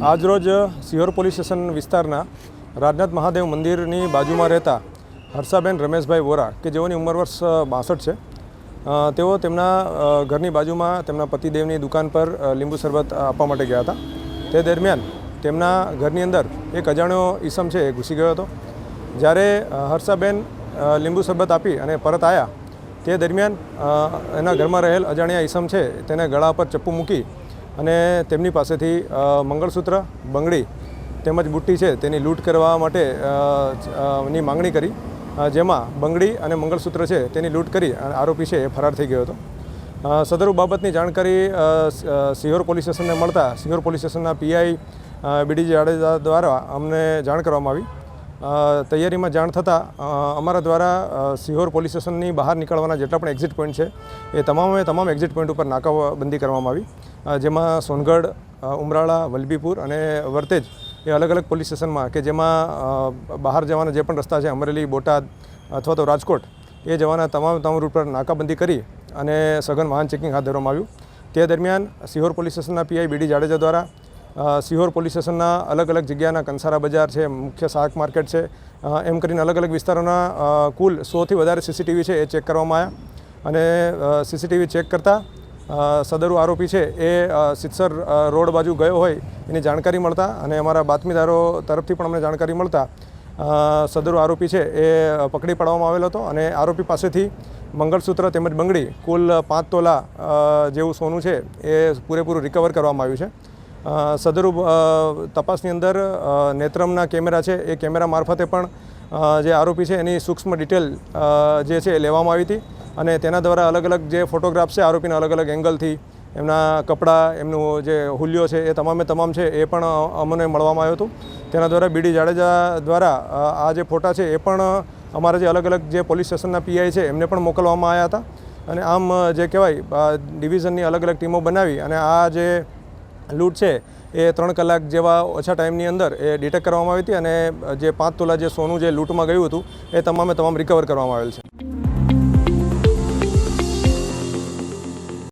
આજરોજ Sihor police station વિસ્તારના રાજનાથ મહાદેવ મંદિરની બાજુમાં રહેતા હર્ષાબેન રમેશભાઈ વોરા, કે જેઓની ઉંમર વર્ષ બાસઠ છે તેઓ તેમના ઘરની બાજુમાં તેમના પતિદેવની દુકાન પર લીંબુ શરબત આપવા માટે ગયા હતા. તે દરમિયાન તેમના ઘરની અંદર એક અજાણ્યો ઈસમ છે, એ ઘૂસી ગયો હતો. જ્યારે હર્ષાબેન લીંબુ શરબત આપી અને પરત આવ્યા તે દરમિયાન એના ઘરમાં રહેલ અજાણ્યા ઈસમ છે, તેને ગળા પર ચપ્પુ મૂકી અને તેમની પાસેથી મંગળસૂત્ર, બંગડી તેમજ બુટ્ટી છે તેની લૂંટ કરવા માટે ની માંગણી કરી. જેમાં બંગડી અને મંગળસૂત્ર છે તેની લૂંટ કરી અને આરોપી છે એ ફરાર થઈ ગયો હતો. સદરુ બાબતની જાણકારી સિહોર પોલીસ સ્ટેશનને મળતા સિહોર પોલીસ સ્ટેશનના પીઆઈ બીડી જાડેજા દ્વારા અમને જાણ કરવામાં આવી. તૈયારીમાં જાણ થતાં અમારા દ્વારા સિહોર પોલીસ સ્ટેશનની બહાર નીકળવાના જેટલા પણ એક્ઝિટ પોઈન્ટ છે, એ તમામે તમામ એક્ઝિટ પોઈન્ટ ઉપર નાકાબંધી કરવામાં આવી. જેમાં સોનગઢ ઉમરાળા, વલભીપુર અને વર્તેજ એ અલગ અલગ પોલીસ સ્ટેશનમાં કે જેમાં બહાર જવાના જે પણ રસ્તા છે, અમરેલી, બોટાદ અથવા તો રાજકોટ, એ જવાના તમામ તમામ રૂટ પર નાકાબંધી કરી અને સઘન વાહન ચેકિંગ હાથ ધરવામાં આવ્યું. તે દરમિયાન સિહોર પોલીસ સ્ટેશનના પીઆઈ બીડી જાડેજા દ્વારા સિહોર પોલીસ સ્ટેશનના અલગ અલગ જગ્યાના કંસારા બજાર છે, મુખ્ય શાક માર્કેટ છે એમ કરીને અલગ અલગ વિસ્તારોના કુલ સોથી વધારે સીસીટીવી છે એ ચેક કરવામાં આવ્યા. અને સીસીટીવી ચેક કરતાં સદરુ આરોપી છે એ સિત્સર રોડ બાજુ ગયો હોય એની જાણકારી મળતા અને અમારા બાતમીદારો તરફથી પણ અમને જાણકારી મળતા સદરુ આરોપી છે એ પકડી પાડવામાં આવેલો હતો અને આરોપી પાસેથી મંગળસૂત્ર તેમજ બંગડી, કુલ પાંચ તોલા જેવું સોનું છે એ પૂરેપૂરું રિકવર કરવામાં આવ્યું છે. સદરુ તપાસની અંદર નેત્રમના કેમેરા છે, એ કેમેરા મારફતે પણ જે આરોપી છે એની સૂક્ષ્મ ડિટેલ જે છે એ લેવામાં આવી હતી. અને તેના દ્વારા અલગ અલગ જે ફોટોગ્રાફ્સ છે, આરોપીના અલગ અલગ એંગલથી, એમના કપડાં, એમનું જે હુલ્યો છે, એ તમામે તમામ છે, એ પણ અમને મળવામાં આવ્યું હતું. તેના દ્વારા બીડી જાડેજા દ્વારા આ જે ફોટા છે, એ પણ અમારા જે અલગ અલગ જે પોલીસ સ્ટેશનના પીઆઈ છે, એમને પણ મોકલવામાં આવ્યા હતા. અને આમ જે કહેવાય ડિવિઝનની અલગ અલગ ટીમો બનાવી અને આ જે લૂંટ છે, એ ત્રણ કલાક જેવા ઓછા ટાઈમની અંદર એ ડિટેક્ટ કરવામાં આવી હતી અને જે પાંચ તોલા જે સોનું જે લૂંટમાં ગયું હતું, એ તમામે તમામ રિકવર કરવામાં આવેલ છે.